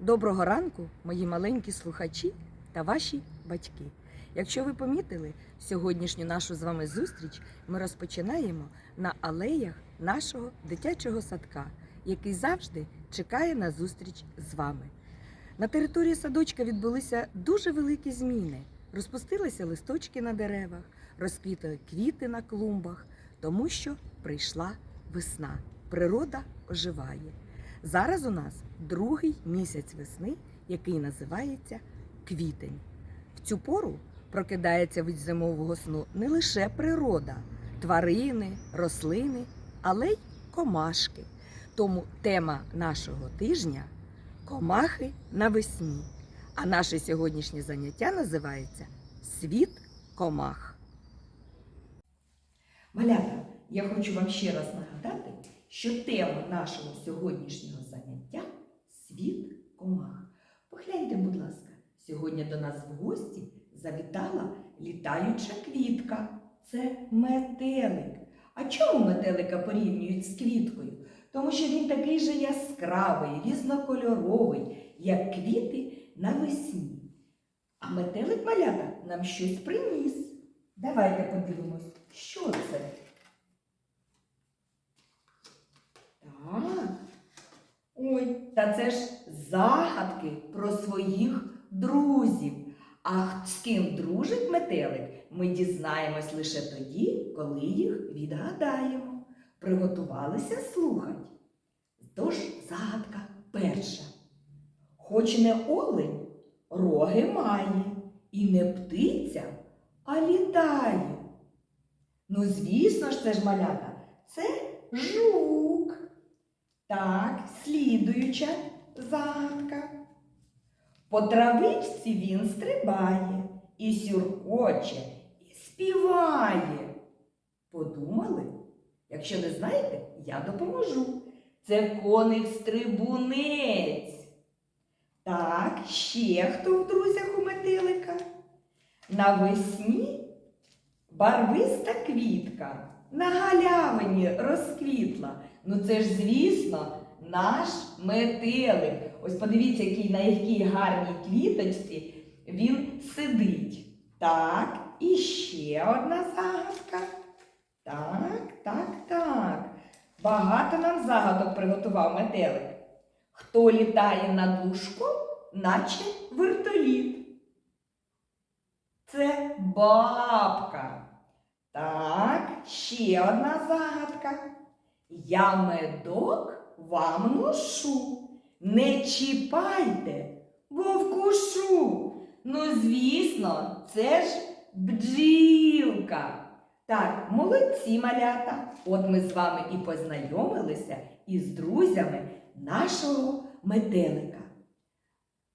Доброго ранку, мої маленькі слухачі та ваші батьки. Якщо ви помітили, сьогоднішню нашу з вами зустріч ми розпочинаємо на алеях нашого дитячого садка, який завжди чекає на зустріч з вами. На території садочка відбулися дуже великі зміни. Розпустилися листочки на деревах, розквітли квіти на клумбах, тому що прийшла весна. Природа оживає. Зараз у нас другий місяць весни, який називається квітень. В цю пору прокидається від зимового сну не лише природа, тварини, рослини, але й комашки. Тому тема нашого тижня комахи навесні. А наше сьогоднішнє заняття називається Світ комах. Малята, я хочу вам ще раз нагадати, що тема нашого сьогоднішнього заняття світ комах. Погляньте, будь ласка, сьогодні до нас в гості завітала літаюча квітка. Це метелик. А чому метелика порівнюють з квіткою? Тому що він такий же яскравий, різнокольоровий, як квіти навесні. А метелик малята нам щось приніс. Давайте подивимось, що це. Так. Ой, та це ж загадки про своїх друзів. А з ким дружить метелик, ми дізнаємось лише тоді, коли їх відгадаємо. Приготувалися слухать. Тож загадка перша. Хоч не олень, роги має, і не птиця, а літає. Ну, звісно ж, це ж малята, це жук. Так, слідуюча загадка. По травичці він стрибає, і сюркоче, і співає. Подумали? Якщо не знаєте, я допоможу. Це коник стрибунець. Так, ще хто в друзях у метелика? Навесні барвиста квітка на галявині розквітла. Ну це ж, звісно, наш метелик. Ось подивіться, який, на якій гарній квіточці він сидить. Так, і ще одна загадка. Так, так, так. Багато нам загадок приготував метелик. Хто літає над лужком, наче вертоліт? Це бабка. Так, ще одна загадка. Я медок вам ношу. Не чіпайте, бо вкушу. Ну, звісно, це ж бджілка. Так, молодці малята. От ми з вами і познайомилися із друзями нашого метелика.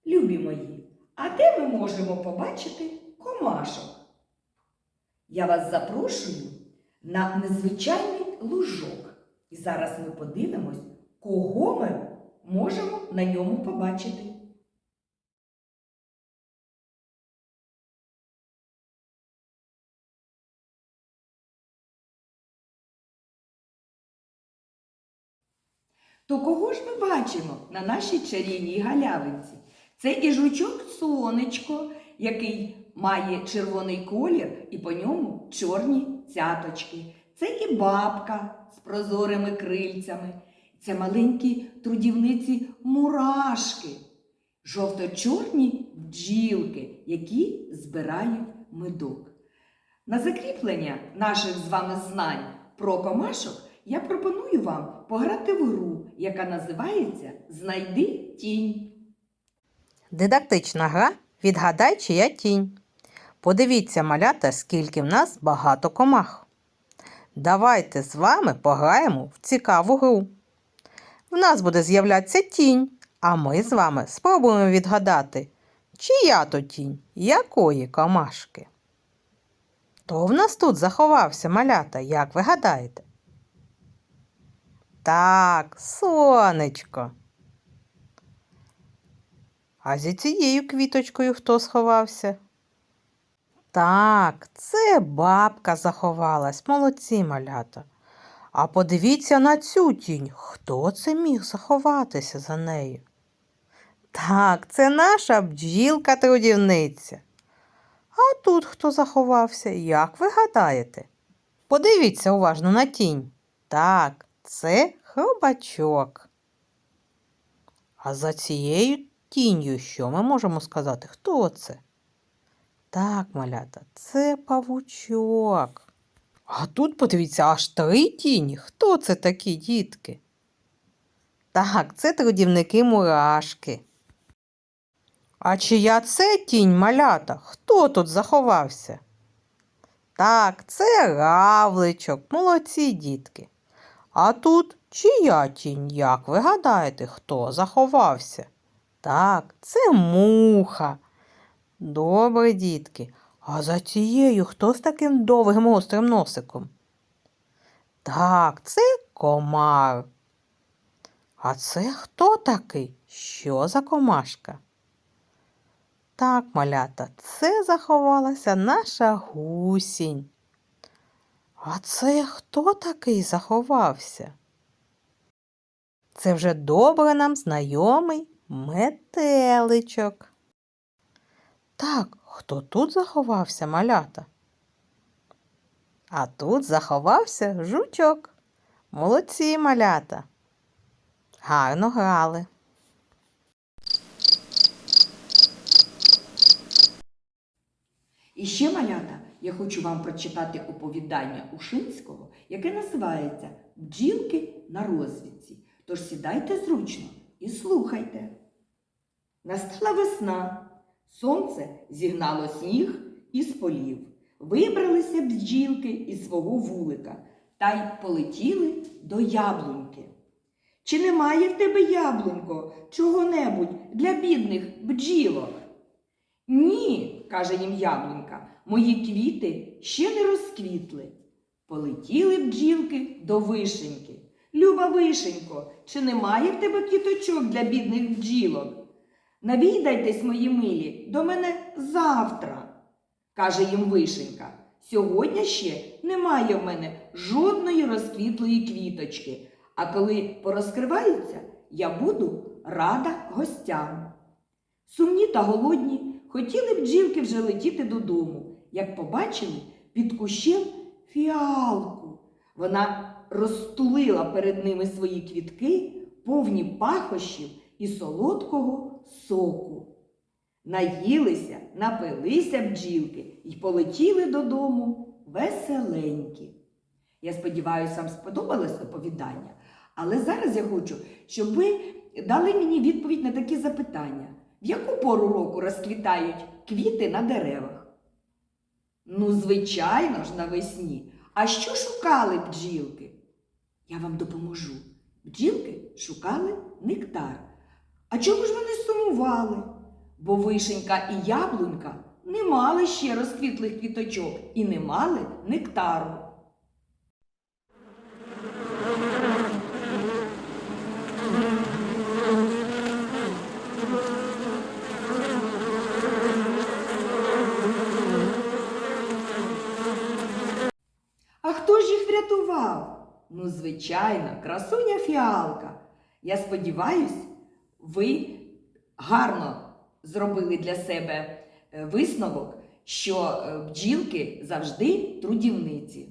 Любі мої, а де ми можемо побачити комашок? Я вас запрошую на незвичайний лужок. І зараз ми подивимось, кого ми можемо на ньому побачити. То кого ж ми бачимо на нашій чарівній галявинці? Це і жучок сонечко, який має червоний колір і по ньому чорні цяточки. Це і бабка з прозорими крильцями. Це маленькі трудівниці мурашки, жовто-чорні бджілки, які збирають медок. На закріплення наших з вами знань про комашок я пропоную вам пограти в гру, яка називається Знайди тінь. Дидактична гра Відгадай, чия тінь. Подивіться, малята, скільки в нас багато комах. Давайте з вами пограємо в цікаву гру. В нас буде з'являтися тінь, а ми з вами спробуємо відгадати, чия то тінь, якої комашки. Хто в нас тут заховався малята, як ви гадаєте? Так, сонечко. А зі цією квіточкою хто сховався? Так, це бабка заховалась, молодці малята. А подивіться на цю тінь, хто це міг заховатися за нею? Так, це наша бджілка трудівниця. А тут хто заховався, як ви гадаєте? Подивіться уважно на тінь. Так, це хробачок. А за цією тінню що ми можемо сказати? Хто це? Так, малята, це павучок. А тут подивіться, аж три тіні. Хто це такі дітки? Так, це трудівники мурашки. А чия це тінь малята? Хто тут заховався? Так, це равличок, молодці дітки. А тут чия тінь, як ви гадаєте, хто заховався? Так, це муха. Добре, дітки. А за цією хто з таким довгим острим носиком? Так, це комар. А це хто такий? Що за комашка? Так, малята, це заховалася наша гусінь. А це хто такий заховався? Це вже добре нам знайомий метеличок. Так, хто тут заховався, малята? А тут заховався жучок. Молодці малята. Гарно грали. І ще малята, я хочу вам прочитати оповідання Ушинського, яке називається Бджілки на розвідці. Тож сідайте зручно і слухайте. Настала весна, сонце зігнало сніг із полів. Вибралися бджілки із свого вулика та й полетіли до яблуньки. Чи немає в тебе, яблунько, чого-небудь для бідних бджілок? Ні, каже їм яблунька, мої квіти ще не розквітли. Полетіли бджілки до вишеньки. Люба вишенько, чи немає в тебе квіточок для бідних бджілок? Навідайтесь, мої милі, до мене завтра, каже їм вишенька. Сьогодні ще немає в мене жодної розквітлої квіточки, а коли порозкриваються, я буду рада гостям. Сумні та голодні хотіли бджілки вже летіти додому, як побачили під кущем фіалку. Вона розтулила перед ними свої квітки, повні пахощів і солодкого соку. Наїлися, напилися бджілки і полетіли додому веселенькі. Я сподіваюся, вам сподобалось оповідання, але зараз я хочу, щоб ви дали мені відповідь на такі запитання. В яку пору року розквітають квіти на деревах? Ну, звичайно ж, навесні. А що шукали бджілки? Я вам допоможу. Бджілки шукали нектар. А чому ж вони сумували? Бо вишенька і яблунька не мали ще розквітлих квіточок і не мали нектару. А хто ж їх врятував? Ну, звичайно, красуня фіалка. Я сподіваюсь, ви гарно зробили для себе е, висновок, що е, бджілки завжди трудівниці.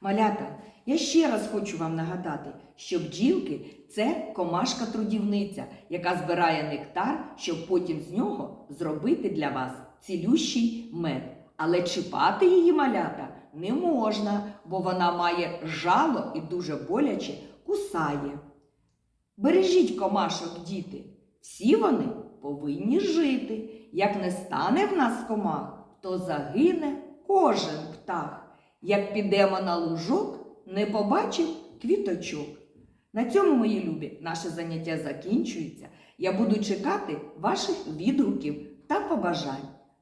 Малята, я ще раз хочу вам нагадати, що бджілки це комашка-трудівниця, яка збирає нектар, щоб потім з нього зробити для вас цілющий мед. Але чіпати її малята не можна, бо вона має жало і дуже боляче кусає. Бережіть комашок, діти, всі вони повинні жити. Як не стане в нас комах, то загине кожен птах. Як підемо на лужок, не побачив квіточок. На цьому, мої любі, наше заняття закінчується. Я буду чекати ваших відгуків та побажань.